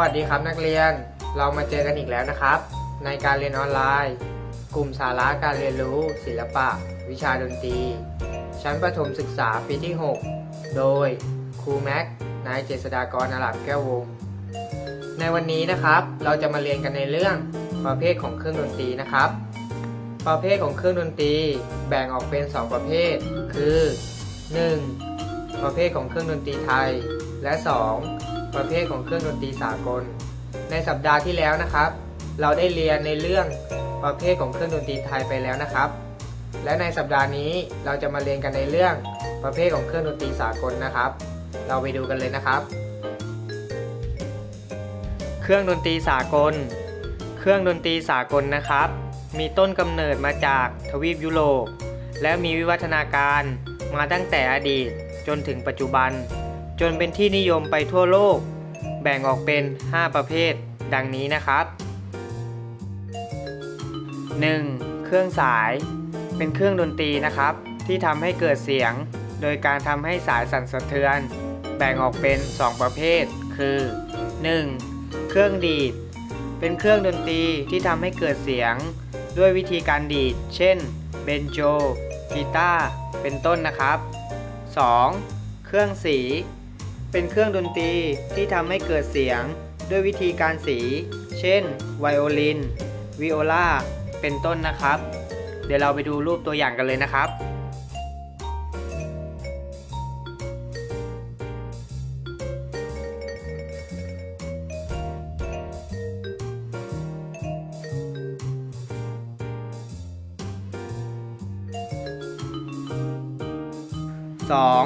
วัสดีครับนักเรียน เรามาเจอกันอีกแล้วนะครับ ในการเรียนออนไลน์ กลุ่มสาระการเรียนรู้ ศิลปะ วิชาดนตรี ชั้นประถมศึกษาปีที่ 6 โดยครูแม็ก นายเจษฎากรอาลับแก้ววง ในวันนี้นะครับ เราจะมาเรียนกันในเรื่องประเภทของเครื่องดนตรีนะครับ ประเภทของเครื่องดนตรีแบ่งออกเป็น 2 ประเภท คือ 1. ประเภทของเครื่องดนตรีไทย และ 2. ประเภทของเครื่องดนตรีสากล ในสัปดาห์ที่แล้วนะครับ เราได้เรียนในเรื่องประเภทของเครื่องดนตรีไทยไปแล้วนะครับ และในสัปดาห์นี้เราจะมาเรียนกันในเรื่องประเภทของเครื่องดนตรีสากลนะครับ เราไปดูกันเลยนะครับ เครื่องดนตรีสากล เครื่องดนตรีสากลนะครับ มีต้นกำเนิดมาจากทวีปยุโรปและมีวิวัฒนาการมาตั้งแต่อดีตจนถึงปัจจุบัน จนเป็นที่นิยมไปทั่วโลก แบ่งออกเป็น 5 ประเภท ดังนี้นะครับ 1. เครื่องสาย เป็นเครื่องดนตรีนะครับ ที่ทำให้เกิดเสียง โดยการทำให้สายสั่นสะเทือน แบ่งออกเป็น 2 ประเภท คือ 1. เครื่องดีด เป็นเครื่องดนตรีที่ทำให้เกิดเสียง ด้วยวิธีการดีด เช่น เบนโจกีตาร์เป็นต้นนะครับ 2. เครื่องสี เป็นเครื่องดนตรีที่ทำให้เกิดเสียงด้วยวิธีการสี เช่น ไวโอลิน วิโอลา เป็นต้นนะครับ เดี๋ยวเราไปดูรูปตัวอย่างกันเลยนะครับ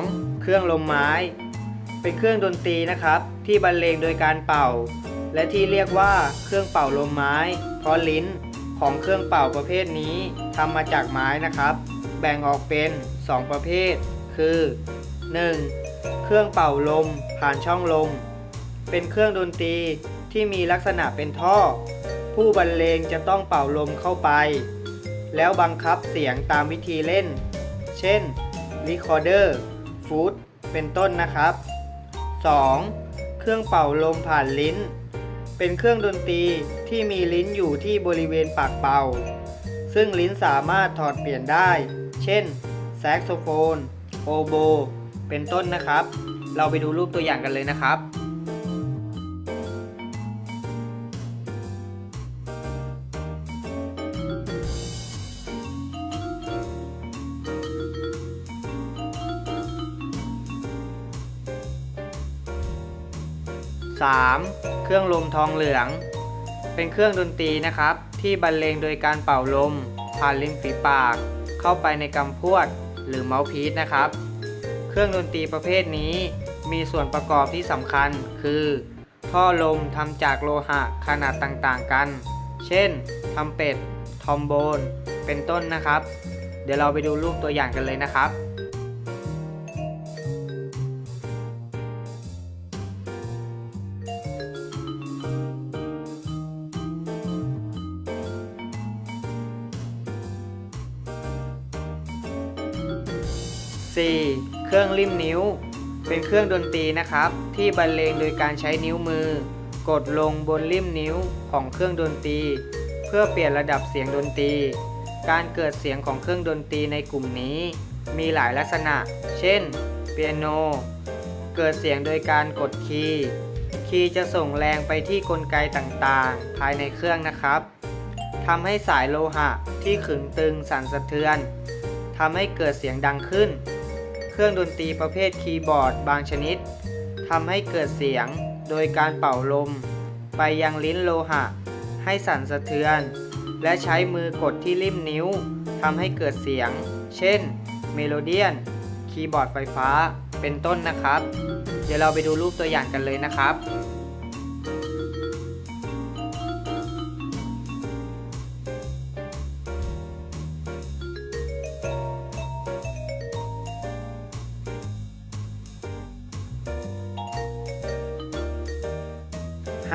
2. เครื่องลมไม้ เป็นเครื่องดนตรีนะครับ ที่บรรเลงโดยการเป่า และที่เรียกว่าเครื่องเป่าลมไม้ เพราะลิ้นของเครื่องเป่าประเภทนี้ทำมาจากไม้นะครับ แบ่งออกเป็น 2 ประเภท คือ 1. เครื่องเป่าลมผ่านช่องลม เป็นเครื่องดนตรีที่มีลักษณะเป็นท่อ ผู้บรรเลงจะต้องเป่าลมเข้าไป แล้วบังคับเสียงตามวิธีเล่น เช่น Recorder Foot เป็นต้นนะครับ 2. เครื่องเป่าลมผ่านลิ้น เป็นเครื่องดนตรีที่มีลิ้นอยู่ที่บริเวณปากเป่า ซึ่งลิ้นสามารถถอดเปลี่ยนได้ เช่น แซกโซโฟน โอโบ เป็นต้นนะครับ เราไปดูรูปตัวอย่างกันเลยนะครับ 3. เครื่องลมทองเหลือง เป็นเครื่องดนตรีนะครับ ที่บรรเลงโดยการเป่าลม ผ่านริมฝีปาก เข้าไปในกำพวดหรือเมาส์พีซนะครับ เครื่องดนตรีประเภทนี้ มีส่วนประกอบที่สำคัญคือ ท่อลมทำจากโลหะขนาดต่างๆกัน เช่นทำเป็ดทอมโบน เป็นต้นนะครับ เดี๋ยวเราไปดูรูปตัวอย่างกันเลยนะครับ 4. เครื่องริมนิ้ว เป็นเครื่องดนตรีนะครับ ที่บรรเลงโดยการใช้นิ้วมือ กดลงบนริมนิ้วของเครื่องดนตรี เพื่อเปลี่ยนระดับเสียงดนตรี การเกิดเสียงของเครื่องดนตรีในกลุ่มนี้ มีหลายลักษณะ เช่น เปียโน เกิดเสียงโดยการกดคีย์ คีย์จะส่งแรงไปที่กลไกต่างๆ ภายในเครื่องนะครับทำให้สายโลหะที่ขึงตึงสั่นสะเทือนทำให้เกิดเสียงดังขึ้น เครื่องดนตรีประเภทคีย์บอร์ดบางชนิดทำให้เกิดเสียงโดยการเป่าลม ไปยังลิ้นโลหะ ให้สั่นสะเทือน และใช้มือกดที่ริมนิ้วทำให้เกิดเสียง เช่น เมโลเดียน คีย์บอร์ดไฟฟ้า เป็นต้นนะครับ เดี๋ยวเราไปดูรูปตัวอย่างกันเลยนะครับ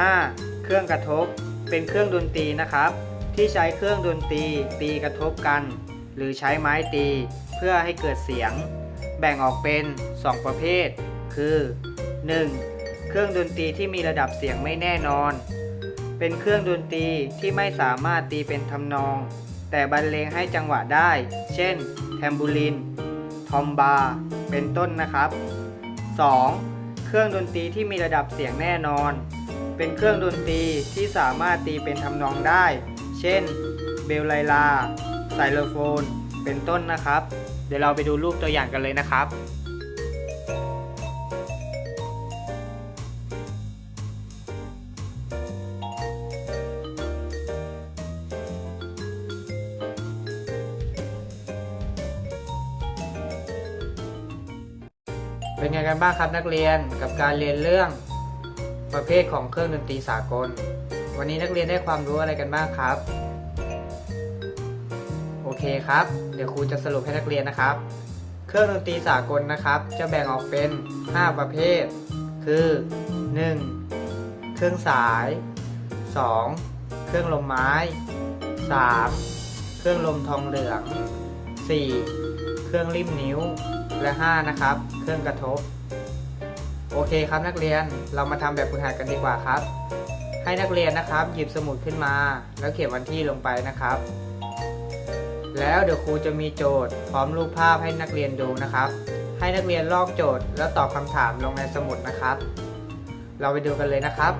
5. เครื่องกระทบ เป็นเครื่องดนตรีนะครับ ที่ใช้เครื่องดนตรีตีกระทบกัน หรือใช้ไม้ตีเพื่อให้เกิดเสียง แบ่งออกเป็น 2 ประเภท คือ 1. เคเครื่องดนตรีที่มีระดับเสียงไม่แน่นอน เป็นเครื่องดนตรีที่ไม่สามารถตีเป็นทำนอง แต่บรรเลงให้จังหวะได้ เช่น แทมบูริน ทอมบา เป็นต้นนะครับ 2. เครื่องดนตรีที่มีระดับเสียงแน่นอน เป็นเครื่องดนตรีที่สามารถตีเป็นทำนองได้ เช่น เบลไลลา ไซโลโฟน เป็นต้นนะครับ เดี๋ยวเราไปดูรูปตัวอย่างกันเลยนะครับเป็นไงกันบ้างครับนักเรียนกับการเรียนเรื่องประเภทของ เครื่องดนตรีสากล วันนี้นักเรียนได้ความรู้อะไรกันบ้างครับ โอเคครับ เดี๋ยวครูจะสรุปให้นักเรียนนะครับ เครื่องดนตรีสากลนะครับ จะแบ่งออกเป็น 5 ประเภท คือ 1. เครื่องสาย 2. เครื่องลมไม้ 3. เครื่องลมทองเหลือง 4. เครื่องริมนิ้ว และ 5 นะครับ เครื่องกระทบ โอเคครับนักเรียนเรามาทำแบบฝึกหัดกันดีกว่าครับ ให้นักเรียนนะครับหยิบสมุดขึ้นมา แล้วเขียนวันที่ลงไปนะครับ แล้วเดี๋ยวครูจะมีโจทย์ พร้อมรูปภาพให้นักเรียนดูนะครับ ให้นักเรียนลอกโจทย์แล้วตอบคำถามลงในสมุดนะครับ เราไปดูกันเลยนะครับ